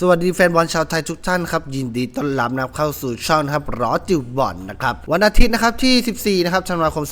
สวัสดีแฟนบอลชาวไทยทุกท่านครับยินดีต้อนรับนะครับเข้าสู่ช่องนะครับรอจิวบอลนะครับวันอาทิตย์นะครับที่ 14 นะครับธันวาคม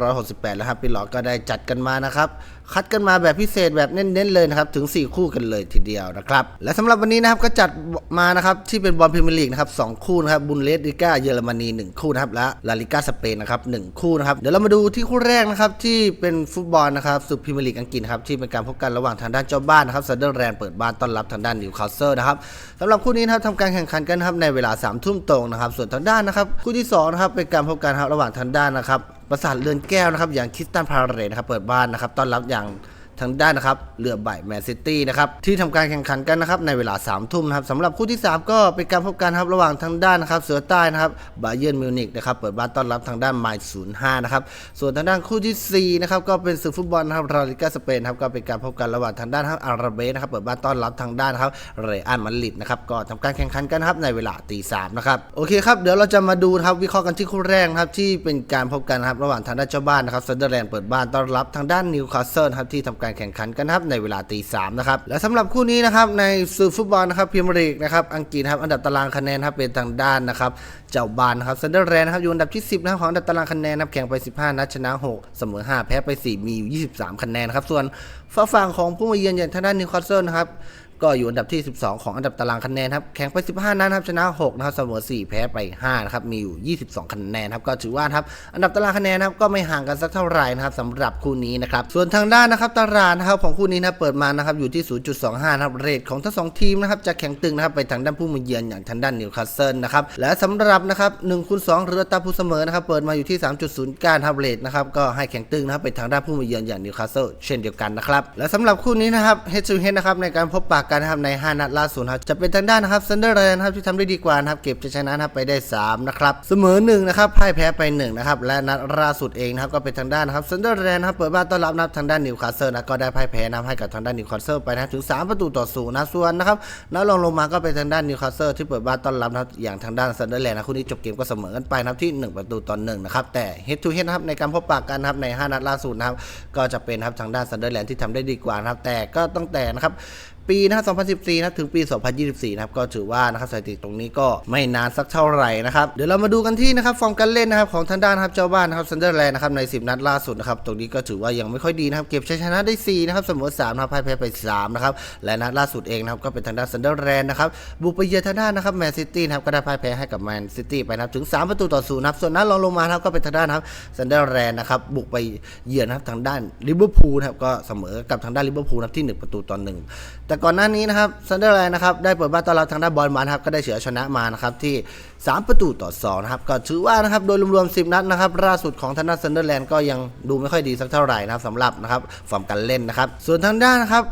2568 แล้วครับพี่หลอก็ได้จัดกันมานะครับ คัดกันมาแบบพิเศษแบบเน้นๆเลยนะครับถึง 4 คู่กันเลยทีเดียวนะครับและสำหรับวันนี้นะครับก็จัดมานะครับที่เป็นบอลพรีเมียร์ลีกนะครับสองคู่นะครับบุนเลสลิก้าเยอรมนี1คู่นะครับและลาลิก้าสเปนนะครับหนึ่งคู่นะครับเดี๋ยวเรามาดูที่คู่แรกนะครับที่เป็นฟุตบอลนะครับสุดพรีเมียร์ลีกอังกฤษนครับที่เป็นการพบกันระหว่างทางด้านเจ้าบ้านนะครับซันเดอร์แลนด์เปิดบ้านต้อนรับทางด้านนิวคาสเซิลนะครับสำหรับคู่นี้นะครับทำการแข่งขันกันครับในเวลา3ามทุ่มตรงนะครับส่วนทางด้านนะครับคู่ที่สองนะครับเป็นการพบกันครับระหว่างทางด้านนะครับ ประสาทเรือนแก้วนะครับ อย่างคริสตันพาราเรตนะครับเปิดบ้านนะครับต้อนรับอย่าง ทางด้านนะครับเรือใบแมนซิตี้นะครับที่ทำการแข่งขันกันนะครับในเวลา3ามทุ่มนะครับสำหรับคู่ที่ 3 ก็เป็นการพบกันครับระหว่างทางด้านนะครับเสือใต้นะครับบาเยิร์นมิวนิกนะครับเปิดบ้านต้อนรับทางด้านไมล์ศูนย์ห้านะครับส่วนทางด้านคู่ที่4นะครับก็เป็นศึกฟุตบอลนะครับลาลิกาสเปนครับก็เป็นการพบกันระหว่างทางด้านครับอาราเบสนะครับเปิดบ้านต้อนรับทางด้านครับเรอัลมาดริดนะครับก็ทำการแข่งขันกันครับในเวลาตีสามนะครับโอเคครับเดี๋ยวเราจะมาดูครับวิเคราะห์กันที่คู่แรกครับที่เป็นการพบกันครับระหว่างทางด้านเจ้าบ้านนะครับซันเดอร์แลนด์เปิดบ้านต้อนรับทางด้านนิวคาสเซิลครับที่ทำการแข่งขันกันครับในเวลาตีสามนะครับและสำหรับคู่นี้นะครับในศึกฟุตบอลนะครับพิมรีกนะครับอังกฤษครับอันดับตารางคะแนนครับเป็นทางด้านนะครับเจ้าบ้านนะครับซันเดอร์แลนด์นะครับอยู่อันดับที่ 10นะครับของอันดับตารางคะแนนนะครับแข่งไป 15 นัดชนะ 6 เสมอ 5 แพ้ไป 4 มีอยู่ 23 คะแนนครับส่วนฝาฝั่งของผู้มาเยือนอย่างทางด้านนิวคาสเซิลนะครับ ก็อยู่อันดับที่ 12 ของอันดับตารางคะแนนครับแข่งไป 15 นัดครับชนะ6นะครับเสมอ4 แพ้ไป5นะครับมีอยู่ 22 คะแนนครับก็ถือว่าครับอันดับตารางคะแนนครับก็ไม่ห่างกันสักเท่าไหร่นะครับสำหรับคู่นี้นะครับส่วนทางด้านนะครับตารางนะครับของคู่นี้นะเปิดมานะครับอยู่ที่ 0.25นะครับเรทของทั้งสองทีมนะครับจะแข่งตึงนะครับไปทางด้านผู้มาเยือนอย่างทางด้านนิวคาสเซิลนะครับและสำหรับนะครับ1คูณ2เรือตาผู้เสมอนะครับเปิดมาอยู่ที่ 3.09ครับเรทนะครับก็ให้แข่งตึงนะครับไปทางด้านผู้มาเยือนอย่างนิวคาสเซิลเช่นเดียวกันนะครับและสำหรับคู่นี้นะครับ head to head นะครับในการพบปากกันนะครับใน 5 นัดล่าสุดครับจะเป็นทางด้านนะครับซันเดอร์แลนด์ครับที่ทำได้ดีกว่านะครับเก็บชัยชนะนะครับไปได้ 3 นะครับเสมอ1นะครับพ่ายแพ้ไป1นะครับและนัดล่าสุดเองนะครับก็เป็นทางด้านนะครับซันเดอร์แลนด์ครับเปิดบ้านต้อนรับนับทางด้านนิวคาสเซิลนะก็ได้พ่ายแพ้นะให้กับทางด้านนิวคาสเซิลไปนะถึง 3 ประตูต่อศูนย์นะส่วนนะครับนัดรองลงมาก็เป็นทางด้านนิวคาสเซิลที่เปิดบ้านต้อนรับนะอย่างทางด้านซันเดอร์แลนด์นะคู่นี้จบเกมก็เสมอกันไปนะครับที่ 1 ประตูต่อ1นะครับแต่ head to head นะครับในการพบปากกันนะครับใน 5 นัดล่าสุดนะครับก็จะเป็นครับทางด้านซันเดอร์แลนด์ที่ทำได้ดีกว่านะครับแต่ก็ตั้งแต่นะครับ ปีนะครับ2014นะถึงปี 2024 นะครับ ก็ถือว่านะครับสถิติตรงนี้ก็ไม่นานสักเท่าไหร่นะครับ เดี๋ยวเรามาดูกันที่นะครับฟอร์มการเล่นนะครับของทางด้านครับเจ้าบ้านนะครับซันเดอร์แลนด์นะครับใน 10 นัดล่าสุดนะครับ ตรงนี้ก็ถือว่ายังไม่ค่อยดีนะครับ เก็บชัยชนะได้ 4 นะครับ เสมอ3นะครับพ่ายแพ้ไป 3 นะครับ และนัดล่าสุดเองนะครับ ก็เป็นทางด้านซันเดอร์แลนด์นะครับ บุกไปเยือนทางด้านนะครับแมนซิตี้นะครับ ก็ได้พ่ายแพ้ให้กับแมนซิตี้ไปนะครับ ถึง 3 ประตูต่อศูนย์นะครับ ส่วนนัดรองลงมาครับ ก็เป็นทางด้านครับซันเดอร์แลนด์นะครับ บุกไปเยือนนะครับทางด้านลิเวอร์พูลนะครับ ก็เสมอกับทางด้านลิเวอร์พูลนะครับที่ 1 ประตูต่อหนึ่งแต่ก่อนหน้านี้นะครับซันเดอร์แลนด์นะครับได้เปิดบ้านต้อนรับทางด้านบอลมานะครับก็ได้เฉือชนะมานะครับที่ 3 ประตูต่อ2นะครับก็ถือว่านะครับโดยรวมๆ 10 นัดนะครับล่าสุดของทางด้านซันเดอร์แลนด์ก็ยังดูไม่ค่อยดีสักเท่าไหร่นะครับสำหรับนะครับฟอร์มการเล่นนะครับส่วนทางด้านนะครับ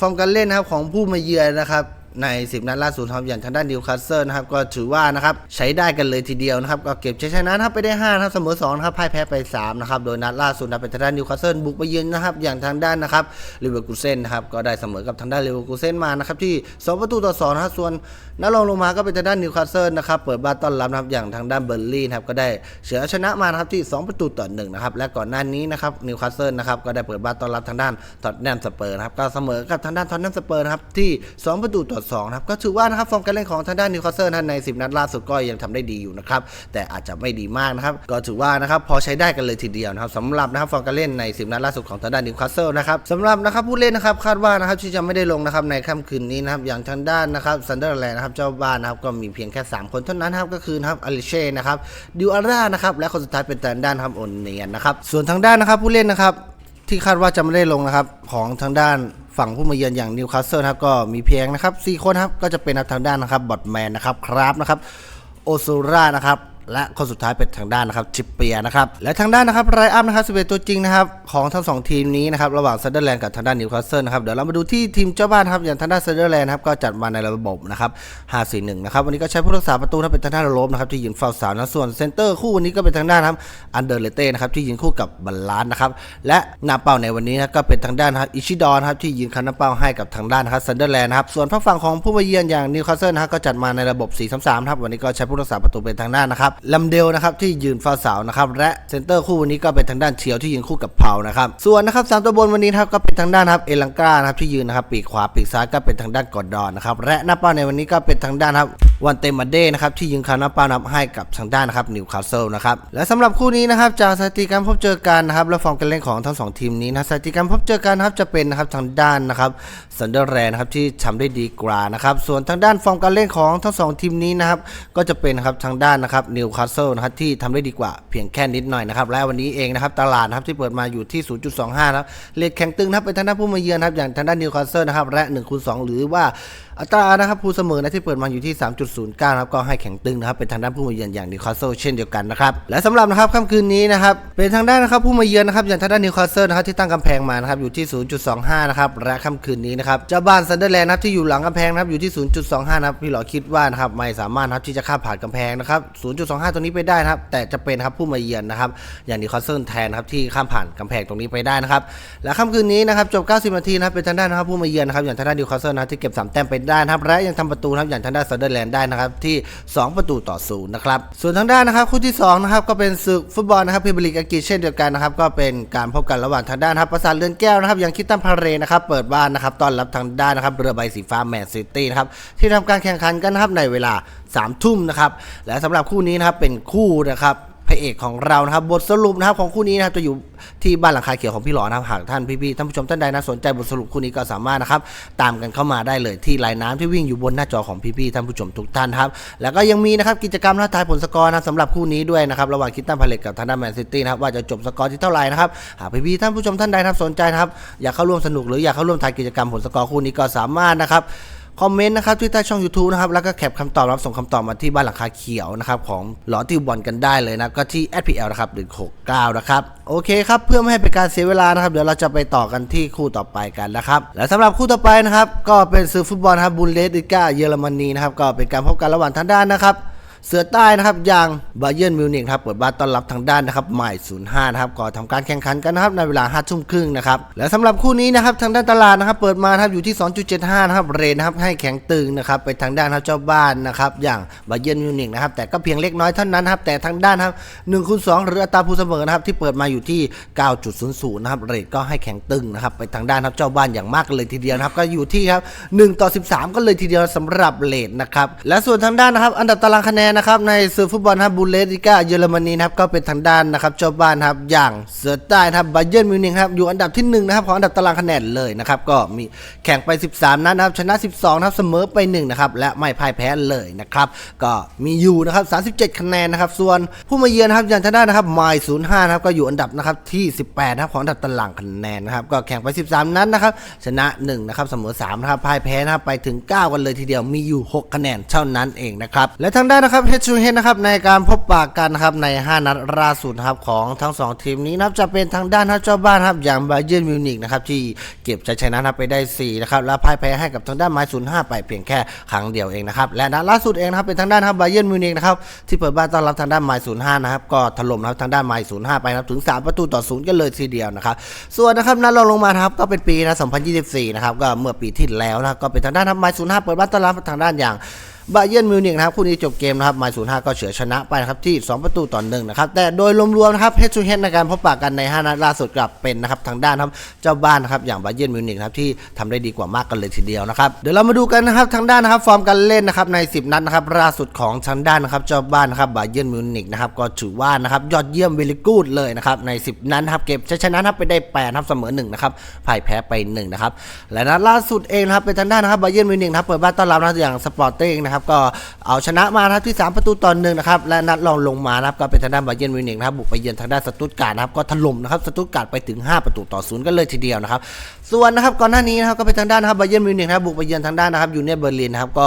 ฟอร์มการเล่นนะครับของผู้มาเยือนนะครับ ใน 10 นัดล่าสุดครับอย่างทางด้านนิวคาสเซิลนะครับก็ถือว่านะครับใช้ได้กันเลยทีเดียวนะครับก็เก็บชัยชนะนะครับไปได้5นะครับเสมอ2นะครับพ่ายแพ้ไป3นะครับโดยนัดล่าสุดนะเป็นทางด้านนิวคาสเซิลบุกไปเยือนนะครับอย่างทางด้านนะครับลิเวอร์พูลเซนนะครับก็ได้เสมอกับทางด้านลิเวอร์พูลเซนมานะครับที่2ประตูต่อ2นะครับส่วนนัดรองลงมาก็เป็นทางด้านนิวคาสเซิลนะครับเปิดบ้านต้อนรับนะครับอย่างทางด้านเบอร์ลี่นะครับก็ได้เฉือนชนะมานะครับที่ 2 ประตูต่อ1นะครับและก่อนหน้านี้นะครับนิวคาสเซิลนะครับก็ได้เปิดบ้านต้อนรับทางด้านท็อตแนมสเปอร์นะครับก็เสมอกับทางด้านท็อตแนมสเปอร์นะครับที่ 2 ประตูต่อ2นะครับก็ถือว่านะครับฟอร์มการเล่นของทางด้านนิวคาสเซิลใน 10 นัดล่าสุดก็ยังทำได้ดีอยู่นะครับแต่อาจจะไม่ดีมากนะครับก็ถือว่านะครับพอใช้ได้กันเลยทีเดียวนะครับสำหรับนะครับฟอร์มการเล่นใน 10 นัดล่าสุดของทางด้านนิวคาสเซิลนะครับสำหรับนะครับผู้เล่นนะครับคาดว่านะครับที่จะไม่ได้ลงนะครับในค่ำคืนนี้นะครับอย่างทางด้านนะครับซันเดอร์แลนด์นะครับเจ้าบ้านนะครับก็มีเพียงแค่ 3 คนเท่านั้นนะครับก็คือนะครับอลิเช่นะครับดิวอาร่านะครับและคนสุดท้ายเป็นทางด้านครับโอนเนียนนะครับส่วนทางด้านนะครับผู้เล่นนะครับ ที่คาดว่าจะไม่ได้ลงนะครับ ของทางด้านฝั่งผู้มาเยือนอย่างนิวคาสเซิลครับก็มีเพียงนะครับ4คนครับก็จะเป็นทางด้านนะครับบอดแมนนะครับครับนะครับโอซูรานะครับ และคนสุดท้ายเป็นทางด้านนะครับชิปเปียนะครับและทางด้านนะครับไรอัพนะครับ11 ตัวจริงนะครับของทั้งสองทีมนี้นะครับระหว่างซันเดอร์แลนด์กับทางด้านนิวคาสเซิลนะครับเดี๋ยวเรามาดูที่ทีมเจ้าบ้านครับอย่างทางด้านซันเดอร์แลนด์นะครับก็จัดมาในระบบนะครับ5-4-1นะครับวันนี้ก็ใช้ผู้รักษาประตูนะเป็นทางด้านโรบนะครับที่ยืนเฝ้าเสานะส่วนเซนเตอร์คู่วันนี้ก็เป็นทางด้านครับอันเดอร์เลเต้นะครับที่ยืนคู่กับบัลลานนะครับและนาเป้าในวันนี้นะก็เป็นทางด้านครับอิชิดอนครับที่ยืนคันนาเป้าให้กับทางด้านนะครับซันเดอร์แลนด์นะครับส่วนฝั่งของผู้มาเยือนอย่างนิวคาสเซิลนะครับก็จัดมาในระบบ4-3-3ครับวันนี้ก็ใช้ผู้รักษาประตูเป็นทางด้านนะครับลัมเดลนะครับที่ยืนฟ้าเสานะครับและเซนเตอร์คู่วันนี้ก็เป็นทางด้านเชียวที่ยืนคู่กับเผานะครับส่วนนะครับสามตัวบนวันนี้ครับก็เป็นทางด้านครับเอลังกานะครับที่ยืนนะครับปีกขวาปีกซ้ายก็เป็นทางด้านกอดดอนนะครับและหน้าเป้าในวันนี้ก็เป็นทางด้านครับ วันเตมาเดนะครับที่ยืนคานาป้านับให้กับทางด้านนะครับนิวคาสเซิลนะครับและสำหรับคู่นี้นะครับจากสถิติการพบเจอกันนะครับและฟอร์มการเล่นของทั้งสองทีมนี้นะสถิติการพบเจอกันนะครับจะเป็นนะครับทางด้านนะครับซันเดอร์แลนด์นะครับที่ทำได้ดีกว่านะครับส่วนทางด้านฟอร์มการเล่นของทั้งสองทีมนี้นะครับก็จะเป็นนะครับทางด้านนะครับนิวคาสเซิลนะครับที่ทำได้ดีกว่าเพียงแค่นิดหน่อยนะครับและวันนี้เองนะครับตลาดนะครับที่เปิดมาอยู่ที่ 0.25นะครับเลทแข็งตึงนะครับเป็นทางด้านผู้มาเยือนนะครับอย่างทางด้านนิวคาสเซิลนะครับและ1คูณ2หรือว่า อัตรานะครับผู้เสมอนะที่เปิดมาอยู่ที่ 3.09นะครับก็ให้แข็งตึงนะครับเป็นทางด้านผู้มาเยือนอย่างนิวคาสเซิลเช่นเดียวกันนะครับและสำหรับนะครับค่ำคืนนี้นะครับเป็นทางด้านนะครับผู้มาเยือนนะครับอย่างทางด้านนิวคาสเซิลนะครับที่ตั้งกำแพงมานะครับอยู่ที่ 0.25นะครับและค่ำคืนนี้นะครับเจ้าบ้านซันเดอร์แลนด์นะครับที่อยู่หลังกำแพงนะครับอยู่ที่ 0.25นะครับพี่หลอคิดว่านะครับไม่สามารถนะครับที่จะข้ามผ่านกำแพงนะครับ 0.25ตรงนี้ไปได้นะครับแต่จะเป็นครับผู้มาเยือนนะครับอย่างนิวคาสเซิลแทนครับที่ข้ามผ่านกำแพงตรงนี้ไปได้นะครับและค่ำคืนนี้นะครับจบ 90 นาทีนะครับเป็นทางด้านนะครับผู้มาเยือนนะครับอย่างทางด้านนิวคาสเซิลนะที่เก็บสามแต้มไปได้นะครับและยังทำประตูนะครับอย่างทางด้านซันเดอร์แลนด์ได้นะครับที่ 2 ประตูต่อศูนย์นะครับส่วนทางด้านนะครับคู่ที่2นะครับก็เป็นศึกฟุตบอลนะครับพรีเมียร์ลีกอังกฤษเช่นเดียวกันนะครับก็เป็นการพบกันระหว่างทางด้านนะครับประสาทเรือนแก้วนะครับอย่างคิตตันพาเรนะครับเปิดบ้านนะครับต้อนรับทางด้านนะครับเรือใบสีฟ้าแมนซิตี้นะครับที่ทำการแข่งขันกันนะครับในเวลา3ทุ่มนะครับและสำหรับคู่นี้นะครับเป็นคู่นะครับ พระเอกของเรานะครับ บทสรุปนะครับของคู่นี้นะครับจะอยู่ที่บ้านหลังคาเขียวของพี่หลอนะครับหากท่านพี่ๆท่านผู้ชมท่านใดนะสนใจบทสรุปคู่นี้ก็สามารถนะครับตามกันเข้ามาได้เลยที่ลายน้ำที่วิ่งอยู่บนหน้าจอของพี่ๆท่านผู้ชมทุกท่านครับแล้วก็ยังมีนะครับกิจกรรมท้าทายผลสกอร์นะสำหรับคู่นี้ด้วยนะครับระหว่างคิตตันพาเลตกับทางด้านแมนซิตี้นะครับว่าจะจบสกอร์ที่เท่าไหร่นะครับหากพี่ๆท่านผู้ชมท่านใดนะครับสนใจนะครับอยากเข้าร่วมสนุกหรืออยากเข้าร่วมทายกิจกรรมผลสกอร์คู่นี้ก็สามารถนะครับ คอมเมนต์นะครับที่ใต้ช่อง YouTube นะครับแล้วก็แคปคำตอบรับส่งคำตอบมาที่บ้านหลังคาเขียวนะครับของหลอติวบอลกันได้เลยนะก็ที่ SPL นะครับ169นะครับโอเคครับเพื่อไม่ให้เป็นการเสียเวลานะครับเดี๋ยวเราจะไปต่อกันที่คู่ต่อไปกันนะครับและสำหรับคู่ต่อไปนะครับก็เป็นซื้อฟุตบอลครับบุนเลสติก้าเยอรมนีนะครับก็เป็นการพบกันระหว่างทางด้านนะครับ เสือใต้นะครับอย่างบาเยิร์นมิวนิกครับเปิดบ้านต้อนรับทางด้านนะครับหมาย05นะครับก็ทำการแข่งขันกันนะครับในเวลา5ทุ่มครึ่งนะครับและสำหรับคู่นี้นะครับทางด้านตลาดนะครับเปิดมาครับอยู่ที่ 2.75นะครับเรนนะครับให้แข็งตึงนะครับไปทางด้านครับเจ้าบ้านนะครับอย่างบาเยิร์นมิวนิกนะครับแต่ก็เพียงเล็กน้อยเท่านั้นนะครับแต่ทางด้านครับ1คูณ2หรืออัตราผู้เสมอนะครับที่เปิดมาอยู่ที่ 9.00นะครับเรทก็ให้แข็งตึงนะครับไปทางด้านครับเจ้าบ้านอย่างมากเลยทีเดียวนะครับก็อยู่ที่ครับ1ต่อ 13 ก็เลยทีเดียวสำหรับเรทนะครับและส่วนทางด้านนะครับอันดับตารางคะแนนนะครับในสื่อฟุตบอลครับบูเลสลิก้าเยอรมนีนะครับก็เป็นทางด้านนะครับเจ้าบ้านครับอย่างเสือใต้ครับบาเยิร์นมิวนิกครับอยู่อันดับที่1นะครับของอันดับตารางคะแนนเลยนะครับก็มีแข่งไป 13 นัดนะครับชนะ 12นะครับเสมอไป1นะครับและไม่พ่ายแพ้เลยนะครับก็มีอยู่นะครับ37 คะแนนนะครับส่วนผู้มาเยือนนะครับอย่างทางด้านนะครับไมล์05นะครับก็อยู่อันดับนะครับที่ 18นะครับของอันดับตารางคะแนนนะครับก็แข่งไป 13 นัดนะครับชนะ1นะครับเสมอ3นะครับพ่ายแพ้นะครับไปถึง 9 กันเลยทีเดียวมีอยู่ 6 คะแนนเท่านั้นเองนะครับและทางด้านนะครับเฮชูเฮนนะครับในการพบปะกันครับใน 5 นัดล่าสุดครับของทั้ง 2 ทีมนี้นะครับจะเป็นทางด้านครับเจ้าบ้านครับอย่างบาเยิร์นมิวนิกนะครับที่เก็บชัยชนะครับไปได้4นะครับและพ่ายแพ้ให้กับทางด้านไมล์05ไปเพียงแค่ครั้งเดียวเองนะครับและนัดล่าสุดเองนะครับเป็นทางด้านครับบาเยิร์นมิวนิกนะครับที่เปิดบ้านต้อนรับทางด้านไมล์05นะครับก็ถล่มนะครับทางด้านไมล์05ไปนะครับถึง 3 ประตูต่อศูนย์กันเลยทีเดียวนะครับส่วนนะครับนัดรองลงมาครับก็เป็นปีนะ2024นะครับก็เมื่อปีที่แล้วนะครับก็เป็นทางด้านครับไมล์05เปิดบ้านต้อนรับทางด้านอย่าง บาเยิร์นมิวนิกนะครับคู่นี้จบเกมนะครับมล์ศูนย์ห้าก็เฉือชนะไปนะครับที่ 2 ประตูต่อหนึ่งนะครับแต่โดยรวมๆนะครับเฮดทูเฮดในการพบปะกันใน 5 นัดล่าสุดกลับเป็นนะครับทางด้านครับเจ้าบ้านนะครับอย่างบาเยิร์นมิวนิกนะครับที่ทำได้ดีกว่ามากกันเลยทีเดียวนะครับเดี๋ยวเรามาดูกันนะครับทางด้านนะครับฟอร์มการเล่นนะครับใน 10 นัดนะครับล่าสุดของทางด้านนะครับเจ้าบ้านนะครับบาเยิร์นมิวนิกนะครับก็ถือว่านะครับยอดเยี่ยมเวลิกูดเลยนะครับใน 10 นัดนะครับเก็บชัยชนะครับไปได้8นะครับเสมอ1นะครับพ่ายแพ้ไป1นะครับและนัดล่าสุดเองนะครับเป็นทางด้านนะครับบาเยิร์นมิวนิกนะครับเปิดบ้านต้อนรับนะอย่างสปอร์ติ้งนะครับก็เอาชนะมานะครับที่ 3 ประตูต่อหนึ่งนะครับและนัดรองลงมานะครับก็เป็นทางด้านบาเยิร์นมิวนิกนะครับบุกไปเยือนทางด้านสตุตการ์ดนะครับก็ถล่มนะครับสตุตการ์ดไปถึง 5 ประตูต่อศูนย์กันเลยทีเดียวนะครับส่วนนะครับก่อนหน้านี้นะครับก็เป็นทางด้านนะครับบาเยิร์นมิวนิกนะครับบุกไปเยือนทางด้านนะครับยูเนียเบอร์ลินนะครับก็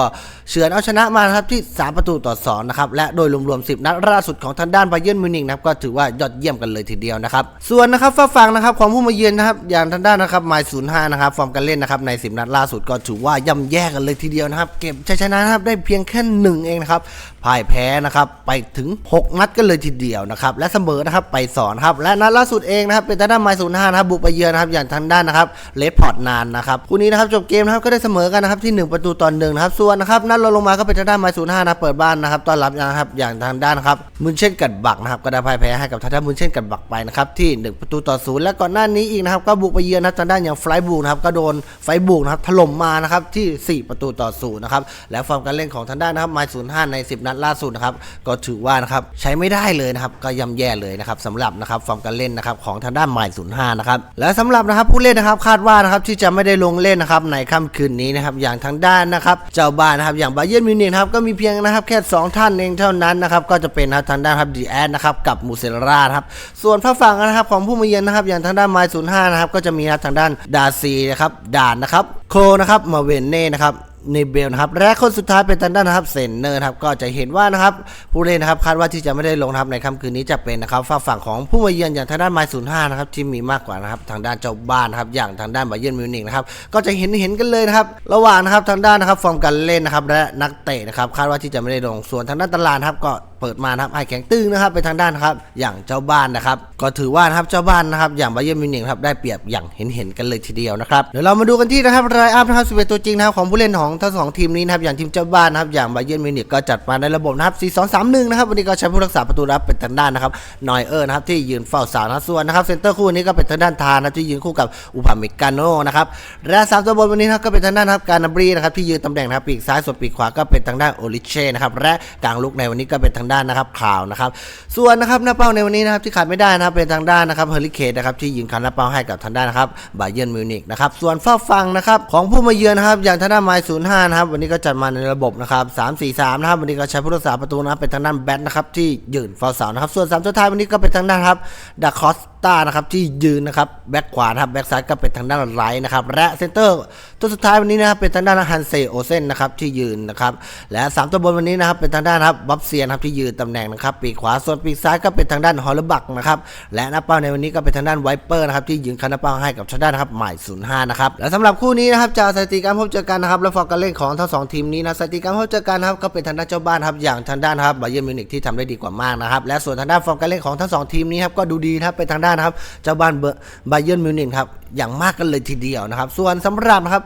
เฉือนเอาชนะมานะครับที่ 3 ประตูต่อ2นะครับและโดยรวมๆ10 นัดล่าสุดของทางด้านบาเยิร์นมิวนิกนะครับก็ถือว่ายอดเยี่ยมกันเลยทีเดียวนะครับส่วนนะครับฝ้าฝั่งนะครับของผู้มาเยือนนะครับอย่างทางด้านนะครับไมล์ศูนย์ห้านะครับฟอร์มการเล่นนะครับใน 10 นัดล่าสุดก็ถือว่าย่ำแย่กันเลยทีเดียวนะครับเก็บชัยชนะนะครับได้เพียงแค่หนึ่งเองนะครับพ่ายแพ้นะครับไปถึง 6 นัดกันเลยทีเดียวนะครับและเสมอนะครับไปสอนครับและนัดล่าสุดเองนะครับเป็นทางด้านไมศูนย์ห้านะครับบุกไปเยือนนะครับอย่างทางด้านนะครับเลดพอร์ตนานนะครับคู่นี้นะครับจบเกมนะครับก็ได้เสมอกันนะครับที่ 1 ประตูต่อหนึ่งนะครับส่วนนะครับนัดรองลงมาก็เป็นทางด้านไมศูนย์ห้านะเปิดบ้านนะครับต้อนรับนะครับอย่างทางด้านครับมุนเช่นกัดบักนะครับก็ได้พ่ายแพ้ให้กับทางด้านมุนเช่นกัดบักไปนะครับที่ 1 ประตูต่อศูนย์และก่อนหน้านี้อีกนะครับก็บุกไปเยือนนะครับทางด้านอย่างไฟบูนะครับก็โดนไฟบูนะครับถล่มมานะครับที่ 4 ประตูต่อศูนย์นะครับและฟอร์มการเล่นของทางด้านนะครับไมศูนย์ห้าใน 10 นัดล่าสุดนะครับก็ถือว่านะครับใช้ไม่ได้เลยนะครับก็ย่ำแย่เลยนะครับสำหรับนะครับฟอร์มการเล่นนะครับของทางด้านไมศูนย์ห้านะครับและสำหรับนะครับผู้เล่นนะครับคาดว่านะครับที่จะไม่ได้ลงเล่นนะครับในค่ำคืนนี้นะครับอย่างทางด้านนะครับเจ้าบ้านนะครับอย่างบาเยิร์นมิวนิกนะครับก็มีเพียงนะครับแค่สองท่านเองเท่านั้นนะครับก็จะเป็นนะครับทางด้านครับดีแอดนะครับกับมูเซราครับส่วนฝั่งนะครับของผู้มาเยือนนะครับอย่างทางด้านไมศูนย์ห้านะครับก็จะมีนะครับทางด้านดาซีนะครับด่านนะครับโคนะครับมาเวนเน่นะครับ ในเบลนะครับและคนสุดท้ายเป็นทางด้านนะครับเซนเนอร์นะครับก็จะเห็นว่านะครับผู้เล่นนะครับคาดว่าที่จะไม่ได้ลงนะครับในค่ำคืนนี้จะเป็นนะครับฝั่งฝั่งของผู้มาเยือนอย่างทางด้านไมล์ศูนย์ห้านะครับที่มีมากกว่านะครับทางด้านเจ้าบ้านนะครับอย่างทางด้านบาเยิร์นมิวนิกนะครับก็จะเห็นเห็นกันเลยนะครับระหว่างนะครับทางด้านนะครับฟอร์มการเล่นนะครับและนักเตะนะครับคาดว่าที่จะไม่ได้ลงส่วนทางด้านตลาดนะครับก็ เปิดมานะครับไอแข็งตึงนะครับไปทางด้านนะครับอย่างเจ้าบ้านนะครับก็ถือว่านะครับเจ้าบ้านนะครับอย่างบาเยิร์มิวนิกครับได้เปรียบอย่างเห็นเห็นๆกันเลยทีเดียวนะครับเดี๋ยวเรามาดูกันที่นะครับรายอัพนะครับ11ตัวจริงนะครับของผู้เล่นของทั้งสองทีมนี้นะครับอย่างทีมเจ้าบ้านนะครับอย่างบาเยิร์มิวนิกก็จัดมาในระบบนะครับ4-2-3-1นะครับวันนี้ก็ใช้ผู้รักษาประตูรับเป็นทางด้านนะครับนอยเออร์นะครับที่ยืนเฝ้าเสานะส่วนนะครับเซนเตอร์คู่นี้ก็เป็นทางด้านทานนะที่ยืนคู่กับอุปาเมกาโนนะครับและสามตัวบนวันนี้นะครับก็เป็นทางด้านครับการนาบรีนะครับที่ยืนตำแหน่งนะครับปีกซ้ายส่วนปีกขวาก็เป็นทางด้านโอลิเช่นะครับและกลางลุกในวันนี้ก็เป็นทางด้านนะครับข่าวนะครับ ส่วนนะครับหน้าเป้าในวันนี้นะครับที่ขาดไม่ได้นะครับเป็นทางด้านนะครับเฮอริเคนนะครับที่ยิงคันหน้าเป้าให้กับทางด้านนะครับบาเยิร์นมิวนิกนะครับส่วนฝ้าฟังนะครับของผู้มาเยือนนะครับอย่างทางด้านไมล์ศูนย์ห้านะครับวันนี้ก็จัดมาในระบบนะครับสามสี่สามนะครับวันนี้ก็ใช้ผู้รักษาประตูนะครับเป็นทางด้านแบทนะครับที่ยืนเฝ้าเสานะครับส่วนสามตัวท้ายวันนี้ก็เป็นทางด้านครับดาคอสตานะครับที่ยืนนะครับแบ็คขวานะครับแบ็คซ้ายก็เป็นทางด้านไรท์นะครับและเซนเตอร์ตัวสุดท้ายวันนี้นะครับเป็นทางด้านฮันเซโอเซนนะครับที่ยืนนะครับและสามตัวบนวันนี้นะครับเป็นทางด้านครับบัฟเซียนครับที่ยืนตำแหน่งนะครับปีกขวาส่วนปีกซ้ายก็เป็นทางด้านฮอลลบักนะครับและหน้าเป้าในวันนี้ก็เป็นทางด้านไวเปอร์นะครับที่ยืนคันหน้าเป้าให้กับทางด้านนะครับหมายศูนย์ห้านะครับและสำหรับคู่นี้นะครับจากสถิติการพบเจอกันนะครับและฟอร์การเล่นของทั้งสองทีมนี้นะสถิติการพบเจอกันนะครับก็เป็นทางด้านเจ้าบ้านครับอย่างทางด้านครับบาเยิร์นมิวนิกที่ทำได้ดีกว่ามากนะครับและส่วนทางด้านฟอร์มการเล่นของทั้งสองทีมนี้ครับก็ดูดีนะครับเป็นทางด้านครับเจ้าบ้านเบอร์บาเยิร์นมิวนิกครับอย่างมากกันเลยทีเดียวนะครับส่วนสำหรับนะครับ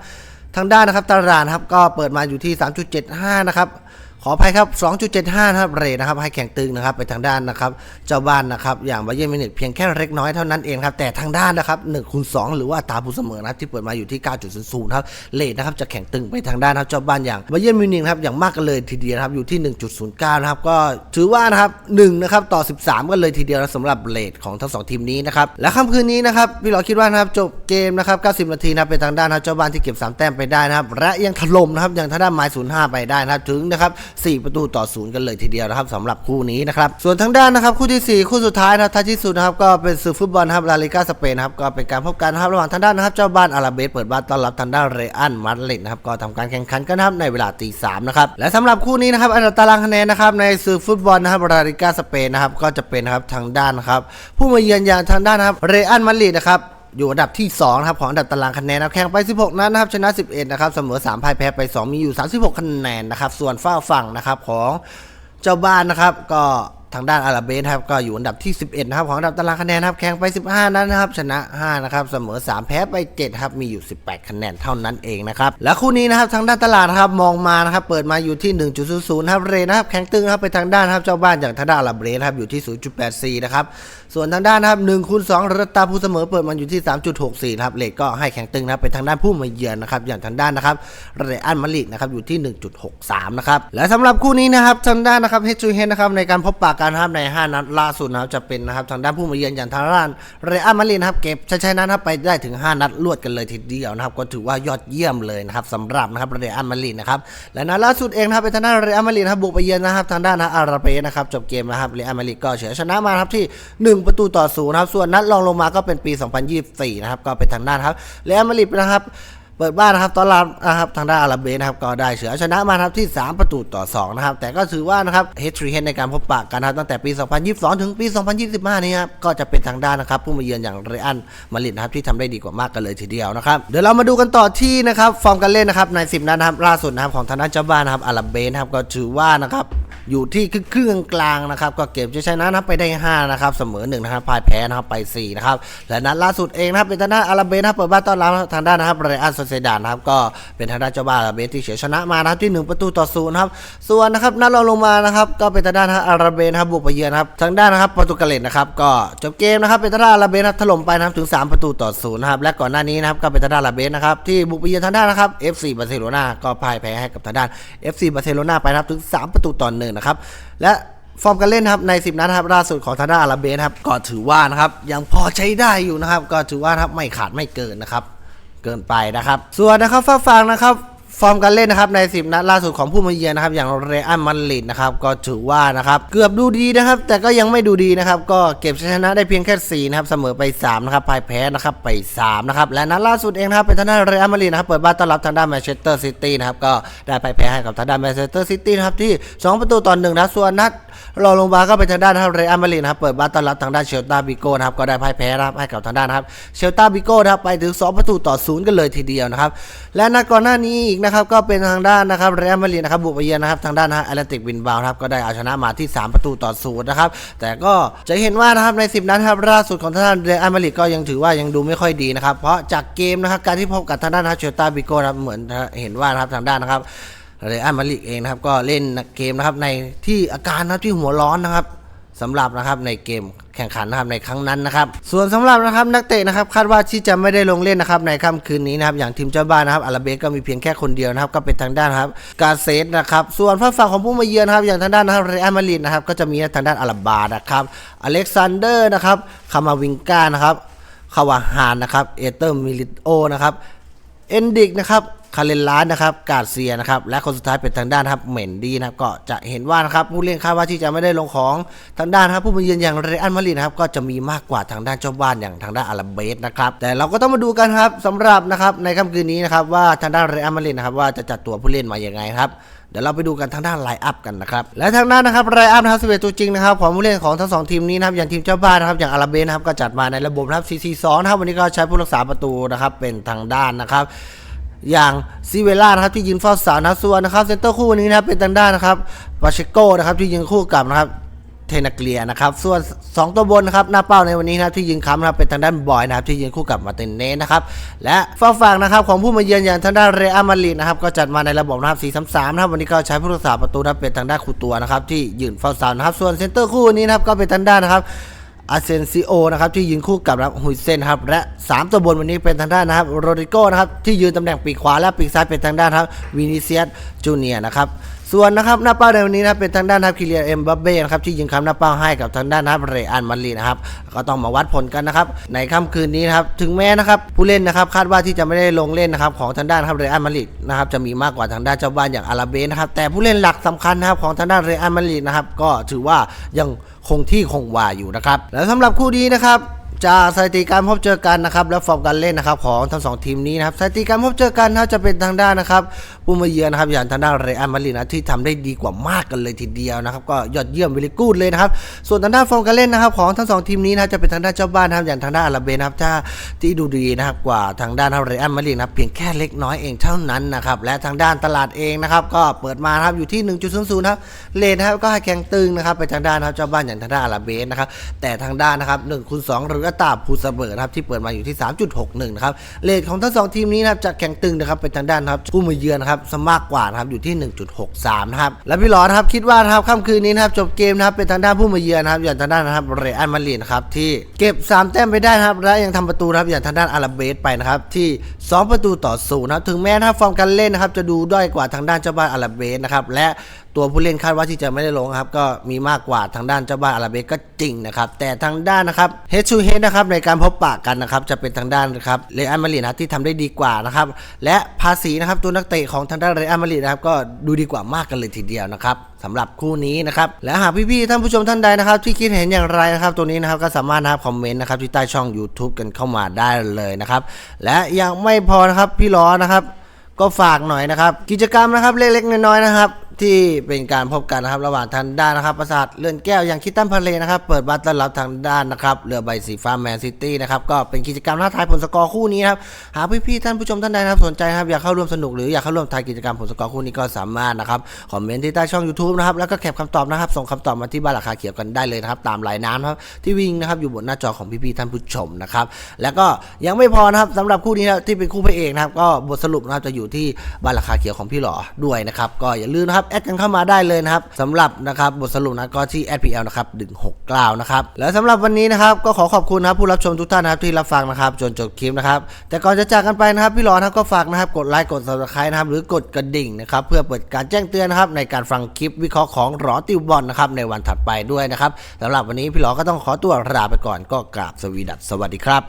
ทางด้านนะครับตารางนะครับก็เปิดมาอยู่ที่ 3.75 นะครับ ออภัยครับ 2.75 นะครับ เรทนะครับ ให้แข่งตึงนะครับ ไปทางด้านนะครับ เจ้าบ้านนะครับ อย่างบาเยนมิวนิกเพียงแค่เล็กน้อยเท่านั้นเองครับ แต่ทางด้านนะครับ1คูณ2หรือว่าอัตราผู้เสมอนะครับที่เปิดมาอยู่ที่ 9.00ครับ เรทนะครับ จะแข่งตึงไปทางด้านนะครับ เจ้าบ้านอย่างบาเยนมิวนิกครับ อย่างมากกันเลยทีเดียวครับ อยู่ที่ 1.09 นะครับ ก็ถือว่านะครับ1นะครับ ต่อ 13 กันเลยทีเดียวนะสำหรับเรทของทั้งสองทีมนี้นะครับ และค่ำคืนนี้นะครับ พี่หลอคิดว่านะครับ จบเกมนะครับ 90 นาทีนะเป็นทางด้านครับเจ้าบ้านที่เก็บ 3 แต้มไปได้นะครับ และยังถล่มนะครับอย่างทางด้านไม้05 ไปได้นะครับถึงนะครับ4 ประตูต่อ0กันเลยทีเดียวนะครับสำหรับคู่นี้นะครับส่วนทางด้านนะครับคู่ที่ 4 คู่สุดท้ายนะครับท้ายที่สุดนะครับก็เป็นศึกฟุตบอลนะครับลาลิกาสเปนนะครับก็เป็นการพบกันนะครับระหว่างทางด้านนะครับเจ้าบ้านอาราเบสเปิดบ้านต้อนรับทางด้านเรอัลมาดริดนะครับก็ทำการแข่งขันกันนะครับในเวลาตีสามนะครับและสำหรับคู่นี้นะครับอันดับตารางคะแนนนะครับในศึกฟุตบอลนะครับลาลิกาสเปนนะครับก็จะเป็นนะครับทางด้านครับผู้มาเยือนอย่างทางด้านนะครับเรอัลมาดริดนะครับ อยู่อันดับที่2นะครับของอันดับตารางคะแนนนะแข่งไป 16 นัดนะครับชนะ11นะครับเสมอ3พ่ายแพ้ไป 2 มีอยู่ 36 คะแนนนะครับส่วนฝ้าฝั่งนะครับของเจ้าบ้านนะครับก็ ทางด้านอาราเบสครับก็อยู่อันดับที่ 11นะครับของอันดับตารางคะแนนครับแข่งไป 15 นัดนะครับชนะ5นะครับเสมอ 3 แพ้ไป7ครับมีอยู่ 18 คะแนนเท่านั้นเองนะครับและคู่นี้นะครับทางด้านตลาดครับมองมานะครับเปิดมาอยู่ที่ 1.00นะครับเรนะครับแข่งตึงครับไปทางด้านครับเจ้าบ้านอย่างทางด้านอาราเบสครับอยู่ที่ 0.84 นะครับส่วนทางด้านนะครับ1คูณ2รัตตาผู้เสมอเปิดมาอยู่ที่ 3.64ครับเลทก็ให้แข่งตึงนะครับไปทางด้านผู้มาเยือนนะครับอย่างทางด้านนะครับเรอัลมาริดนะครับอยู่ที่ 1.63นะครับและสำหรับคู่นี้นะครับทางด้านนะครับเฮจูเฮนนะครับในการพบปะกันนะครับใน 5 นัดล่าสุดนะครับจะเป็นนะครับทางด้านผู้มาเยือนอย่างทางด้านเรอัลมาดริดนะครับเก็บชัยชนะครับไปได้ถึง 5 นัดรวดกันเลยทีเดียวนะครับก็ถือว่ายอดเยี่ยมเลยนะครับสำหรับนะครับเรอัลมาดริดนะครับและนัดล่าสุดเองนะครับเป็นทางด้านเรอัลมาดริดนครับบุกไปเยือนนะครับทางด้านอาราเบสนะครับจบเกมนะครับเรอัลมาดริดก็เฉือนชนะมาครับที่ 1 ประตูต่อศูนย์นะครับส่วนนัดรองลงมาก็เป็นปี 2024 นะครับก็เป็นทางด้านครับเรอัลมาดริดนะครับ เปิดบ้านนะครับตอนรับนะครับทางด้านอาราเบนะครับก็ได้เฉือชนะมาครับที่ 3 ประตูต่อ 2 นะครับ แต่ก็ถือว่านะครับเฮทรีเฮดในการพบปะกันนะครับตั้งแต่ปี 2022 ถึงปี 2025 นี้ครับก็จะเป็นทางด้านนะครับผู้มาเยือนอย่างเรอันมาดริดนะครับที่ทำได้ดีกว่ามากกันเลยทีเดียวนะครับเดี๋ยวเรามาดูกันต่อที่นะครับฟอร์มการเล่นนะครับใน 10 นัดนะครับล่าสุดนะครับของทางด้านเจ้าบ้านนะครับอาราเบนะครับก็ถือว่านะครับ อยู่ที่ครึ่งกลางนะครับก็เก็บชัยชนะนะครับไปได้ 5 นะครับ เสมอ1นะครับพ่ายแพ้นะครับไป 4 นะครับ และนัดล่าสุดเองนะครับเป็นทางด้านอาราเบสนะครับเปิดบ้านต้อนรับทางด้านนะครับเรอัลโซเซดานนะครับก็เป็นทางด้านเจ้าบ้านอาราเบสที่เฉยชนะมานะครับที่ 1 ประตูต่อศูนย์นะครับส่วนนะครับนัดรองลงมานะครับก็เป็นทางด้านอาราเบสนะครับบุกไปเยือนนะครับทางด้านนะครับโปรตุเกสนะครับก็จบเกมนะครับเป็นทางด้านอาราเบสนะครับถล่มไปนะครับถึง 3 ประตูต่อศูนย์นะครับและก่อนหน้านี้นะครับก็เป็นทางด้านอาราเบสนะครับที่บุกไปเยือนทางด้านนะครับ FC บาร์เซโลนาก็พ่ายแพ้ให้กับทางด้าน FC บาร์เซโลนาไปนะครับถึง 3 ประตูต่อหนะครับและฟอร์มการเล่นนะครับใน 10 นัดครับล่าสุดของทางด้านอาราเบสครับก็ถือว่านะครับยังพอใช้ได้อยู่นะครับ ก็ถือว่าครับไม่ขาดไม่เกินนะครับ เกินไปนะครับ ส่วนนะครับฝากฟังนะครับ ฟอร์มการเล่นนะครับใน 10 นัดล่าสุดของผู้มาเยือนนะครับอย่างเรอัลมาดริดนะครับก็ถือว่านะครับเกือบดูดีนะครับ แต่ก็ยังไม่ดูดีนะครับก็เก็บชัยชนะได้เพียงแค่4นะครับเสมอไป3นะครับพ่ายแพ้นะครับไป3นะครับและนัดล่าสุดเองนะครับเป็นทางด้านเรอัลมาดริดนะครับเปิดบ้านต้อนรับทางด้านแมนเชสเตอร์ซิตี้นะครับก็ได้พ่ายแพ้ให้กับทางด้านแมนเชสเตอร์ซิตี้นะครับที่ 2 ประตูต่อหนึ่งนะส่วนนัด รองลงมาก็เป็นทางด้านครับเรอัลมาดริดนะครับเปิดบ้านต้อนรับทางด้านเชลตาบิโก้นะครับก็ได้พ่ายแพ้นะครับให้กับทางด้านครับเชลตาบิโก้นะครับไปถึง 2 ประตูต่อศูนย์กันเลยทีเดียวนะครับและนัดก่อนหน้านี้อีกนะครับก็เป็นทางด้านนะครับเรอัลมาดริดนะครับบุกไปเยือนนะครับทางด้านนะแอตเลติกบินบาวนะครับก็ได้เอาชนะมาที่ 3 ประตูต่อศูนย์นะครับแต่ก็จะเห็นว่านะครับใน 10 นัดครับล่าสุดของทางด้านเรอัลมาดริดก็ยังถือว่ายังดูไม่ค่อยดีนะครับเพราะจากเกมนะครับการที่พบกับทางด้านนะเชลตาบิโก้นะครับเหมือนเห็นว่านะครับทางด้านนะครับ เรอัลมาดริดเองนะครับ ก็เล่นเกมนะครับในที่อาการนะครับที่หัวร้อนนะครับสำหรับนะครับในเกมแข่งขันนะครับในครั้งนั้นนะครับ ส่วนสำหรับนะครับนักเตะนะครับคาดว่าที่จะไม่ได้ลงเล่นนะครับในค่ำคืนนี้นะครับอย่างทีมเจ้าบ้านนะครับอาราเบสก็มีเพียงแค่คนเดียวนะครับก็เป็นทางด้านครับกาเซตนะครับส่วนฝั่งฝั่งของผู้มาเยือนนะครับอย่างทางด้านนะครับเรอัลมาดริดนะครับก็จะมีทางด้านอาราบานะครับอเล็กซานเดอร์นะครับคามาวิงกานะครับคาวาฮานนะครับเอเตอร์มิลิโอนะครับเอนดิกนะครับ คาเลนลานนะครับ กาดเซียนะครับ และคนสุดท้ายเป็นทางด้านครับเหม็นดีนะครับ ก็จะเห็นว่านะครับผู้เล่นคาดว่าที่จะไม่ได้ลงของทางด้านครับผู้มาเยือนอย่างเรอัลมาดริดนะครับก็จะมีมากกว่าทางด้านเจ้าบ้านอย่างทางด้านอาราเบสนะครับ แต่เราก็ต้องมาดูกันครับสำหรับนะครับในค่ำคืนนี้นะครับว่าทางด้านเรอัลมาดริดนะครับว่าจะจัดตัวผู้เล่นมาอย่างไงครับเดี๋ยวเราไปดูกันทางด้านไลน์อัพกันนะครับ และทางด้านนะครับไลน์อัพนะครับสเวตัวจริงนะครับของผู้เล่นของทั้งสองทีมนี้นะครับอย่างทีมเจ้าบ้านนะครับอย่างอาราเบสนะครับก็จัดมาในระบบนะครับ4-4-2นะครับวันนี้ก็ใช้ผู้รักษาประตูนะครับเป็นทางด้านนะครับ อย่างซิเวล่านะครับที่ยืนเฝ้าเสานะส่วนนะครับเซนเตอร์คู่นี้นะครับเป็นทางด้านนะครับปาเชโกนะครับที่ยืนคู่กับนะครับเทนาเลียนะครับ ส่วน 2 ตัวบนนะครับหน้าเป้าในวันนี้นะครับที่ยืนค้ำนะครับเป็นทางด้านบอยนะครับที่ยืนคู่กับมาร์ตินเนสนะครับและฝั่งฝั่งนะครับของผู้มาเยือนอย่างทางด้านเรอัลมาดริดนะครับก็จัดมาในระบบนะครับ4-3-3นะครับวันนี้ก็ใช้ผู้รักษาประตูนะครับเป็นทางด้านคูตัวนะครับที่ยืนเฝ้าเสานะครับส่วนเซนเตอร์คู่นี้นะครับก็เป็นทางด้านนะครับ อาเซนซิโอนะครับที่ยืนคู่กับนะครับฮุยเซนครับและ 3 ตัวบนวันนี้เป็นทางด้านนะครับโรดิโกนะครับที่ยืนตำแหน่งปีกขวาและปีกซ้ายเป็นทางด้านครับวินิเซียสจูเนียนะครับ ส่วนนะครับหน้าเป้าในวันนี้นะเป็นทางด้านครับคิเลียนเอ็มบัปเบ้นะครับที่ยิงคำหน้าเป้าให้กับทางด้านนะครับเรอัลมาริดนะครับก็ต้องมาวัดผลกันนะครับในค่ำคืนนี้นะครับถึงแม้นะครับผู้เล่นนะครับคาดว่าที่จะไม่ได้ลงเล่นนะครับของทางด้านครับเรอัลมาริดนะครับจะมีมากกว่าทางด้านเจ้าบ้านอย่างอาราเบสนะครับแต่ผู้เล่นหลักสำคัญนะครับของทางด้านเรอัลมาริดนะครับก็ถือว่ายังคงที่คงวาอยู่นะครับแล้วสำหรับคู่นี้นะครับ จากสถิติการพบเจอกันนะครับและฟอร์มการเล่นนะครับของทั้งสองทีมนี้นะครับสถิติการพบเจอกันนะครับจะเป็นทางด้านนะครับผู้มาเยือนนะครับอย่างทางด้านเรอัลมาดริดนะที่ทำได้ดีกว่ามากกันเลยทีเดียวนะครับก็ยอดเยี่ยมวิลิกูดเลยนะครับส่วนทางด้านฟอร์มการเล่นนะครับของทั้งสองทีมนี้นะครับจะเป็นทางด้านเจ้าบ้านนะครับอย่างทางด้านอาราเบนะครับถ้าที่ดูดีนะครับกว่าทางด้านเรอัลมาดริดนะเพียงแค่เล็กน้อยเองเท่านั้นนะครับและทางด้านตลาดเองนะครับก็เปิดมาครับอยู่ที่ 1.00นะครับเลทนะครับก็ให้แข็งตึงนะครับไปทางด้านนะครับเจ้าบ้านอย่างทางด้านอาราเบนะครับแต่ทางด้านนะครับ1คูณ2หรืออัตราภูเสมอนะครับที่เปิดมาอยู่ที่ 3.61 นะครับเลทของทั้งสองทีมนี้นะครับจะแข็งตึงนะครับเป็นทางด้านครับผู้มาเยือนครับสมากกว่านะครับอยู่ที่ 1.63 นะครับและพี่หลอนะครับคิดว่านะครับค่ำคืนนี้นะครับจบเกมนะครับเป็นทางด้านผู้มาเยือนนะครับอย่างทางด้านนะครับเรอัลมาดริดครับที่เก็บ 3 แต้มไปได้นะครับและยังทำประตูนะครับอย่างทางด้านอาราเบสไปนะครับที่ 2 ประตูต่อศูนย์นะครับถึงแม้นะครับฟอร์มการเล่นนะครับจะดูด้อยกว่าทางด้านเจ้าบ้านอาราเบสนะครับและ ตัวผู้เล่นคาดว่าที่จะไม่ได้ลงครับก็มีมากกว่าทางด้านเจ้าบ้านอาราเบสก็จริงนะครับแต่ทางด้านนะครับเฮดชูเฮดนะครับในการพบปะกันนะครับจะเป็นทางด้านนะครับเรอัลมาดริดนะที่ทำได้ดีกว่านะครับและภาษีนะครับตัวนักเตะของทางด้านเรอัลมาดริดนะครับก็ดูดีกว่ามากกันเลยทีเดียวนะครับสำหรับคู่นี้นะครับและหากพี่ๆท่านผู้ชมท่านใดนะครับ ที่คิดเห็นอย่างไรนะครับ ตัวนี้นะครับก็สามารถนะครับคอมเมนต์นะครับที่ใต้ช่อง YouTube กันเข้ามาได้เลยนะครับและยังไม่พอนะครับพี่ล้อนะครับ ก็ฝากหน่อยนะครับ กิจกรรมนะครับเล็กๆน้อยๆนะครับ ที่เป็นการพบกันนะครับ ระหว่างทางด้านนะครับประสาทเลื่อนแก้วอย่างคิดตันพาเลนะครับ เปิดบัตรต้อนรับทางด้านนะครับเรือใบสีฟ้าแมนซิตี้นะครับก็เป็นกิจกรรมท้าทายผลสกอร์คู่นี้ครับหากพี่ๆท่านผู้ชมท่านใดนะครับสนใจนะครับอยากเข้าร่วมสนุกหรืออยากเข้าร่วมทายกิจกรรมผลสกอร์คู่นี้ก็สามารถนะครับคอมเมนต์ที่ใต้ช่อง YouTube นะครับแล้วก็แคปคำตอบนะครับส่งคำตอบมาที่บ้านราคาเขียวกันได้เลยนะครับตามลายน้ำครับที่วิ่งนะครับอยู่บนหน้าจอของพี่ๆท่านผู้ชมนะครับแล้วก็ยังไม่พอนะครับสำหรับคู่นี้นะที่เป็นคู่พระเอกนะครับก็บทสรุปนะครับจะอยู่ที่บ้านราคาเขียวของพี่หล่อด้วยนะครับก็อย่าลืมนะครับแอดกันเข้ามาได้เลยนะครับสำหรับนะครับบทสรุปนะก็ที่ SPL นะครับ169นะครับแล้วสำหรับวันนี้นะครับก็ขอขอบคุณนะครับผู้รับชมทุกท่านนะครับที่รับฟังนะครับจนจบคลิปนะครับแต่ก่อนจะจากกันไปนะครับพี่หล่อนครับก็ฝากนะครับกดไลค์กด subscribe นะครับหรือกดกระดิ่งนะครับเพื่อเปิดการแจ้งเตือนนะครับในการฟังคลิปวิเคราะห์ของหรอติวบอลนะครับในวันถัดไปด้วยนะครับสำหรับวันนี้พี่หลอก็ต้องขอตัวลาไปก่อนก็กราบสวีดัสสวัสดีครับ